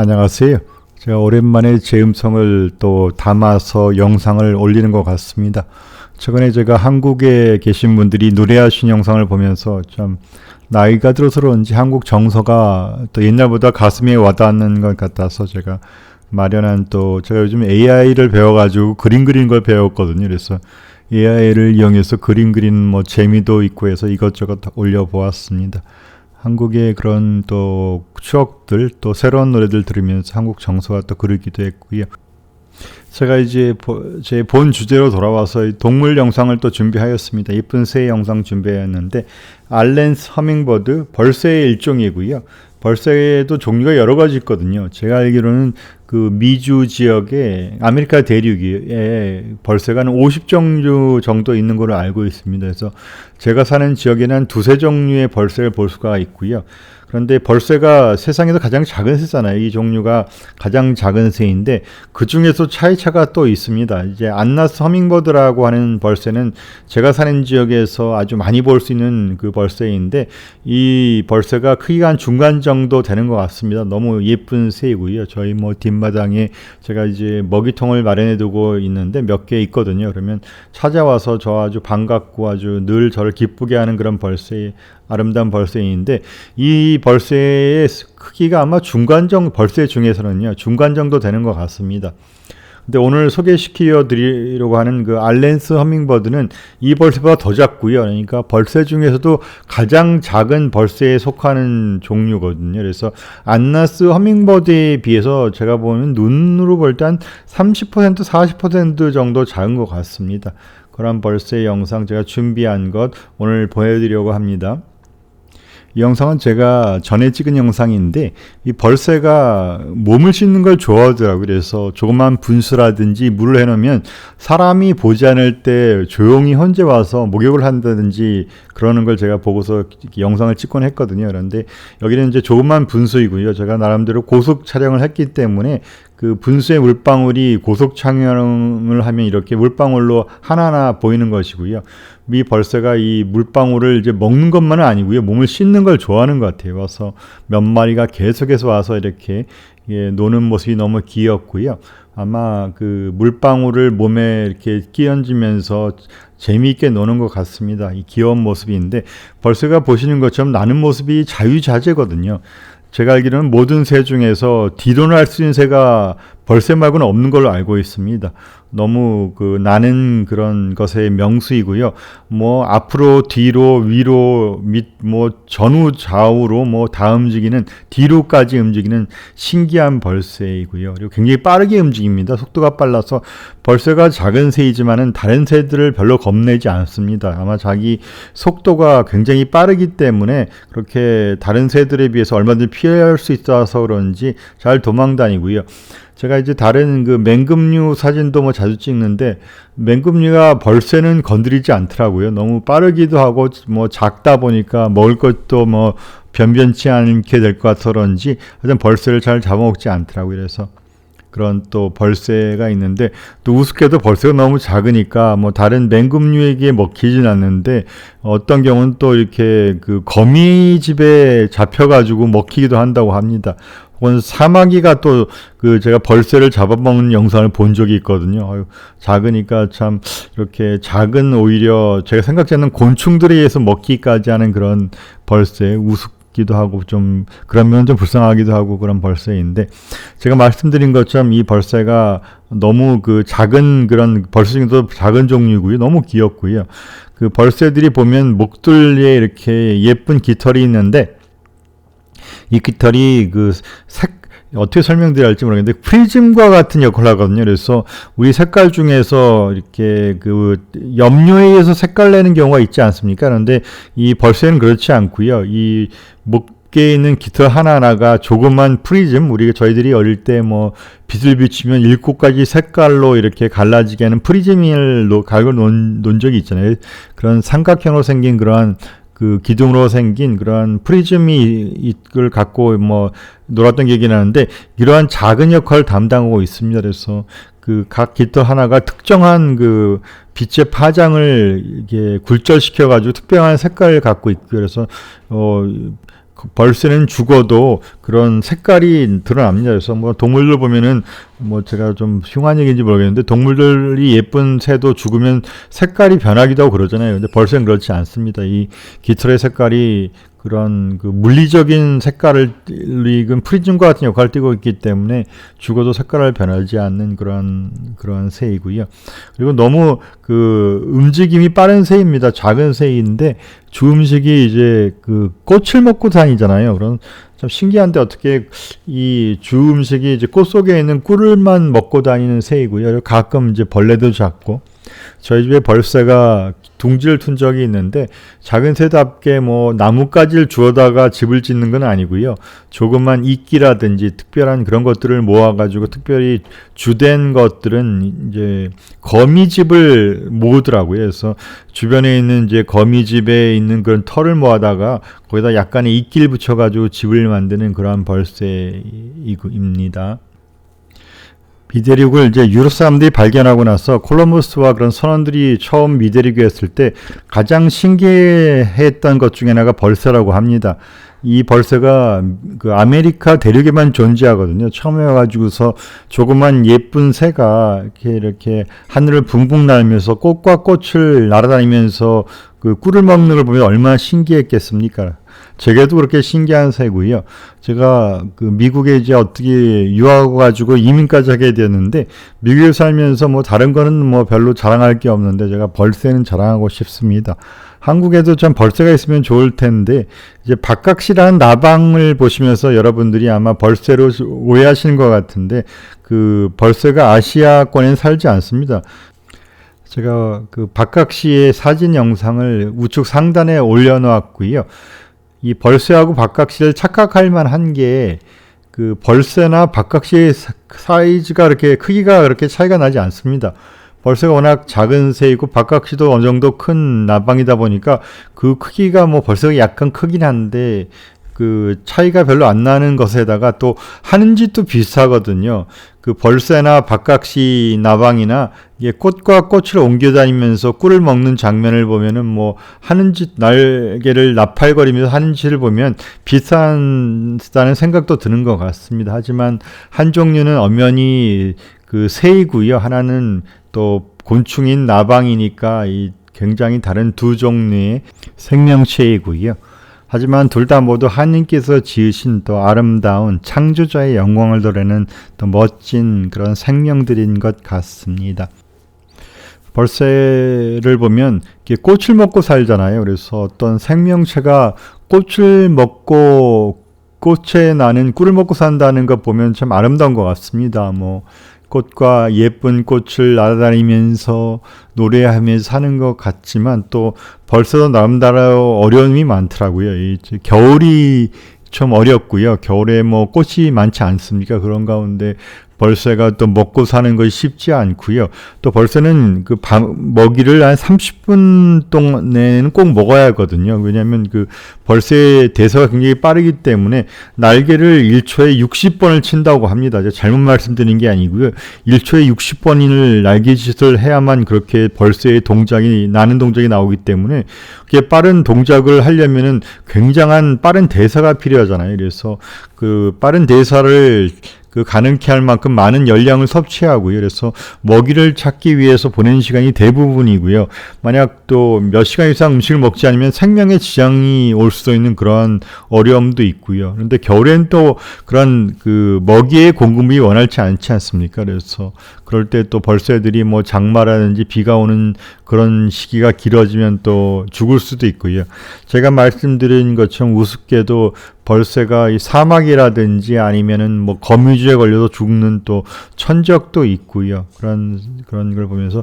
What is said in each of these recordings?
안녕하세요. 제가 오랜만에 제 음성을 또 담아서 영상을 올리는 것 같습니다. 최근에 제가 한국에 계신 분들이 노래하신 영상을 보면서 좀 나이가 들어서 그런지 한국 정서가 또 옛날보다 가슴에 와닿는 것 같아서 제가 마련한 또 제가 요즘 AI를 배워가지고 그림 그리는 걸 배웠거든요. 그래서 AI를 이용해서 그림 그리는 뭐 재미도 있고 해서 이것저것 올려보았습니다. 한국의 그런 또 추억들 또 새로운 노래들 들으면서 한국 정서가 또 그리기도 했고요. 제가 이제 제 본 주제로 돌아와서 동물 영상을 또 준비하였습니다. 예쁜 새 영상 준비했는데 알렌스 허밍버드 벌새의 일종이고요. 벌새에도 종류가 여러 가지 있거든요. 제가 알기로는 그 미주 지역에 아메리카 대륙에 벌새가 한 50종류 정도 있는 걸로 알고 있습니다. 그래서 제가 사는 지역에는 한 두세 종류의 벌새를 볼 수가 있고요. 그런데 벌새가 세상에서 가장 작은 새잖아요. 이 종류가 가장 작은 새인데 그 중에서 차이차가 또 있습니다. 이제 안나스 허밍버드라고 하는 벌새는 제가 사는 지역에서 아주 많이 볼 수 있는 그 벌새인데 이 벌새가 크기가 한 중간 정도 되는 것 같습니다. 너무 예쁜 새이고요. 저희 뭐 뒷마당에 제가 이제 먹이통을 마련해 두고 있는데 몇 개 있거든요. 그러면 찾아와서 저 아주 반갑고 아주 늘 저를 기쁘게 하는 그런 벌새 아름다운 벌새인데 이 벌새의 크기가 아마 중간 정도 벌새 중에서는요 중간 정도 되는 것 같습니다. 근데 오늘 소개시켜 드리려고 하는 그 알렌스 허밍버드는 이 벌새보다 더 작고요. 그러니까 벌새 중에서도 가장 작은 벌새에 속하는 종류거든요. 그래서 안나스 허밍버드에 비해서 제가 보는 눈으로 볼 때 한 30% 40% 정도 작은 것 같습니다. 그런 벌새 영상 제가 준비한 것 오늘 보여드리려고 합니다. 이 영상은 제가 전에 찍은 영상인데 이 벌새가 몸을 씻는 걸 좋아하더라고요. 그래서 조그만 분수라든지 물을 해놓으면 사람이 보지 않을 때 조용히 혼자 와서 목욕을 한다든지 그러는 걸 제가 보고서 영상을 찍곤 했거든요. 그런데 여기는 이제 조그만 분수이고요. 제가 나름대로 고속 촬영을 했기 때문에 그 분수의 물방울이 고속 촬영을 하면 이렇게 물방울로 하나하나 보이는 것이고요. 이 벌새가 이 물방울을 이제 먹는 것만은 아니고요. 몸을 씻는 걸 좋아하는 것 같아요. 와서 몇 마리가 계속해서 와서 이렇게 예, 노는 모습이 너무 귀엽고요. 아마 그 물방울을 몸에 이렇게 끼얹으면서 재미있게 노는 것 같습니다. 이 귀여운 모습인데 벌새가 보시는 것처럼 나는 모습이 자유자재거든요. 제가 알기로는 모든 새 중에서 뒤로 날수 있는 새가 벌새 말고는 없는 걸로 알고 있습니다. 너무 그 나는 그런 것의 명수이고요. 뭐 앞으로 뒤로 위로 밑 뭐 전후 좌우로 뭐 다 움직이는 뒤로까지 움직이는 신기한 벌새이고요. 그리고 굉장히 빠르게 움직입니다. 속도가 빨라서 벌새가 작은 새이지만은 다른 새들을 별로 겁내지 않습니다. 아마 자기 속도가 굉장히 빠르기 때문에 그렇게 다른 새들에 비해서 얼마든지 피할 수 있어서 그런지 잘 도망 다니고요. 제가 이제 다른 그 맹금류 사진도 뭐 자주 찍는데 맹금류가 벌새는 건드리지 않더라고요. 너무 빠르기도 하고 뭐 작다 보니까 먹을 것도 뭐 변변치 않게 될 것 같아 그런지 하여튼 벌새를 잘 잡아먹지 않더라고요. 그래서 그런 또 벌새가 있는데 또 우습게도 벌새가 너무 작으니까 뭐 다른 맹금류에게 먹히진 않는데 어떤 경우는 또 이렇게 그 거미집에 잡혀가지고 먹히기도 한다고 합니다. 혹은 사마귀가 또 그 제가 벌새를 잡아먹는 영상을 본 적이 있거든요. 아유, 작으니까 참 이렇게 작은 오히려 제가 생각지 않는 곤충들에 의해서 먹기까지 하는 그런 벌새 우습기도 하고 좀 그런 면좀 불쌍하기도 하고 그런 벌새인데 제가 말씀드린 것처럼 이 벌새가 너무 그 작은 그런 벌새 중에도 작은 종류고요. 너무 귀엽고요. 그 벌새들이 보면 목들에 이렇게 예쁜 깃털이 있는데 이 깃털이 그 색, 어떻게 설명드려야 할지 모르겠는데 프리즘과 같은 역할을 하거든요. 그래서 우리 색깔 중에서 이렇게 그 염료에 의해서 색깔 내는 경우가 있지 않습니까? 그런데 이 벌새는 그렇지 않고요. 이 목에 있는 깃털 하나하나가 조그만 프리즘, 우리가 저희들이 어릴 때 뭐 빛을 비추면 일곱 가지 색깔로 이렇게 갈라지게 하는 프리즘을 갈고 논, 논 적이 있잖아요. 그런 삼각형으로 생긴 그러한 그 기둥으로 생긴 그러한 프리즘이 이걸 갖고 뭐 놀았던 얘기 나는데 이러한 작은 역할을 담당하고 있습니다. 그래서 그 각 깃털 하나가 특정한 그 빛의 파장을 이게 굴절시켜 가지고 특별한 색깔을 갖고 있고 그래서 어 벌새는 죽어도 그런 색깔이 드러납니다. 그래서 뭐 동물들 보면은 뭐 제가 좀 흉한 얘기인지 모르겠는데 동물들이 예쁜 새도 죽으면 색깔이 변하기도 하고 그러잖아요. 근데 벌새는 그렇지 않습니다. 이 깃털의 색깔이 그런 그 물리적인 색깔을 익은 프리즘과 같은 역할을 띠고 있기 때문에 죽어도 색깔을 변하지 않는 그런 그런 새이고요. 그리고 너무 그 움직임이 빠른 새입니다. 작은 새인데 주음식이 이제 그 꽃을 먹고 다니잖아요. 그런 참 신기한데 어떻게 이 주 음식이 이제 꽃 속에 있는 꿀을만 먹고 다니는 새이고요. 가끔 이제 벌레도 잡고 저희 집에 벌새가 둥지를 튼 적이 있는데 작은 새답게 뭐 나뭇가지를 주워다가 집을 짓는 건 아니고요. 조그만 이끼라든지 특별한 그런 것들을 모아가지고 특별히 주된 것들은 이제 거미집을 모으더라고요. 그래서 주변에 있는 이제 거미집에 있는 그런 털을 모아다가 거기다 약간의 이끼를 붙여가지고 집을 만드는 그러한 벌새입니다. 미대륙을 이제 유럽 사람들이 발견하고 나서 콜럼버스와 그런 선원들이 처음 미대륙에 했을 때 가장 신기했던 것 중에 하나가 벌새라고 합니다. 이 벌새가 그 아메리카 대륙에만 존재하거든요. 처음에 와가지고서 조그만 예쁜 새가 이렇게 이렇게 하늘을 붕붕 날면서 꽃과 꽃을 날아다니면서 그 꿀을 먹는 걸 보면 얼마나 신기했겠습니까? 제게도 그렇게 신기한 새고요. 제가 그 미국에 이제 어떻게 유학하고 가지고 이민까지 하게 되었는데 미국에 살면서 뭐 다른 거는 뭐 별로 자랑할 게 없는데 제가 벌새는 자랑하고 싶습니다. 한국에도 참 벌새가 있으면 좋을 텐데 이제 박각시라는 나방을 보시면서 여러분들이 아마 벌새로 오해하시는 것 같은데 그 벌새가 아시아권엔 살지 않습니다. 제가 그 박각 시의 사진 영상을 우측 상단에 올려놓았고요. 이 벌새하고 박각시를 착각할 만한 게 그 벌새나 박각시의 사이즈가 그렇게 크기가 그렇게 차이가 나지 않습니다. 벌새가 워낙 작은 새이고 박각시도 어느 정도 큰 나방이다 보니까 그 크기가 뭐 벌새가 약간 크긴 한데 그 차이가 별로 안 나는 것에다가 또 하는 짓도 비슷하거든요. 그 벌새나 박각시 나방이나 꽃과 꽃을 옮겨 다니면서 꿀을 먹는 장면을 보면은 뭐 하는 짓 날개를 나팔거리면서 하는 짓을 보면 비슷하다는 생각도 드는 것 같습니다. 하지만 한 종류는 엄연히 그 새이고요. 하나는 또 곤충인 나방이니까 이 굉장히 다른 두 종류의 생명체이고요. 하지만 둘 다 모두 하나님께서 지으신 또 아름다운 창조자의 영광을 드러내는 또 멋진 그런 생명들인 것 같습니다. 벌새를 보면 꽃을 먹고 살잖아요. 그래서 어떤 생명체가 꽃을 먹고 꽃에 나는 꿀을 먹고 산다는 것 보면 참 아름다운 것 같습니다. 뭐 꽃과 예쁜 꽃을 날아다니면서 노래하면서 사는 것 같지만 또 벌써도 나름대로 어려움이 많더라고요. 이 겨울이 좀 어렵고요. 겨울에 뭐 꽃이 많지 않습니까? 그런 가운데 벌새가 또 먹고 사는 것이 쉽지 않고요. 또 벌새는 그 밤, 먹이를 한 30분 동안에는 꼭 먹어야 하거든요. 왜냐하면 그 벌새의 대사가 굉장히 빠르기 때문에 날개를 1초에 60번을 친다고 합니다. 잘못 말씀드린 게 아니고요. 1초에 60번을 날개짓을 해야만 그렇게 벌새의 동작이 나는 동작이 나오기 때문에 그게 빠른 동작을 하려면은 굉장한 빠른 대사가 필요하잖아요. 그래서 그 빠른 대사를 그 가능케 할 만큼 많은 열량을 섭취하고요. 그래서 먹이를 찾기 위해서 보내는 시간이 대부분이고요. 만약 또 몇 시간 이상 음식을 먹지 않으면 생명에 지장이 올 수도 있는 그런 어려움도 있고요. 그런데 겨울엔 또 그런 그 먹이의 공급이 원활치 않지 않습니까? 그래서 그럴 때 또 벌새들이 뭐 장마라든지 비가 오는 그런 시기가 길어지면 또 죽을 수도 있고요. 제가 말씀드린 것처럼 우습게도 벌새가 이 사막이라든지 아니면은 뭐 거미줄에 걸려서 죽는 또 천적도 있고요. 그런 그런 걸 보면서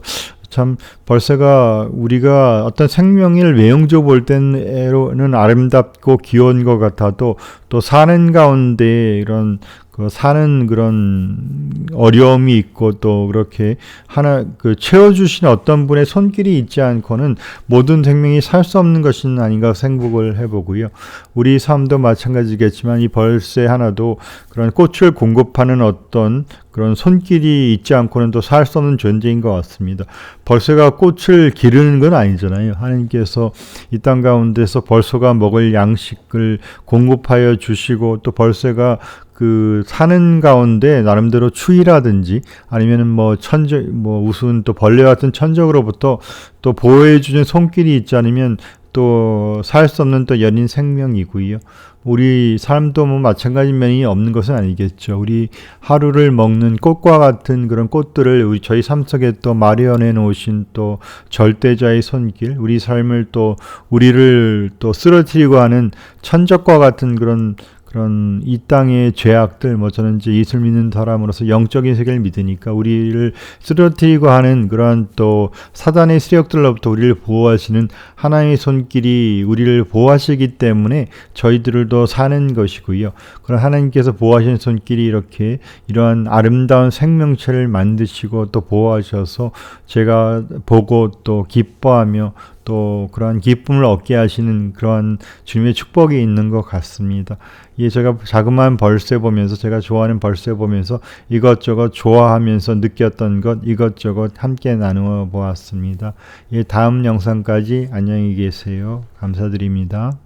참 벌새가 우리가 어떤 생명을 외형적으로 볼 때는 아름답고 귀여운 것 같아도 또 사는 가운데 이런 그 사는 그런 어려움이 있고 또 그렇게 하나 그 채워주신 어떤 분의 손길이 있지 않고는 모든 생명이 살 수 없는 것은 아닌가 생각을 해보고요. 우리 삶도 마찬가지겠지만 이 벌새 하나도 그런 꽃을 공급하는 어떤 그런 손길이 있지 않고는 또 살 수 없는 존재인 것 같습니다. 벌새가 꽃을 기르는 건 아니잖아요. 하나님께서 이 땅 가운데서 벌소가 먹을 양식을 공급하여 주시고 또 벌새가 그 사는 가운데 나름대로 추위라든지 아니면은 뭐 천적 뭐 우스운 또 벌레 같은 천적으로부터 또 보호해 주는 손길이 있지 않으면 또 살 수 없는 또 연인 생명이고요. 우리 삶도 뭐 마찬가지 면이 없는 것은 아니겠죠. 우리 하루를 먹는 꽃과 같은 그런 꽃들을 우리 저희 삶 속에 또 마련해 놓으신 또 절대자의 손길, 우리 삶을 또 우리를 또 쓰러뜨리고 하는 천적과 같은 그런 그런 이 땅의 죄악들 뭐 저는 이제 예술 믿는 사람으로서 영적인 세계를 믿으니까 우리를 쓰러뜨리고 하는 그러한 또 사단의 세력들로부터 우리를 보호하시는 하나님의 손길이 우리를 보호하시기 때문에 저희들도 사는 것이고요. 그런 하나님께서 보호하시는 손길이 이렇게 이러한 아름다운 생명체를 만드시고 또 보호하셔서 제가 보고 또 기뻐하며 또 그러한 기쁨을 얻게 하시는 그러한 주님의 축복이 있는 것 같습니다. 예, 제가 자그마한 벌새 보면서 제가 좋아하는 벌새 보면서 이것저것 좋아하면서 느꼈던 것 이것저것 함께 나누어 보았습니다. 예, 다음 영상까지 안녕히 계세요. 감사드립니다.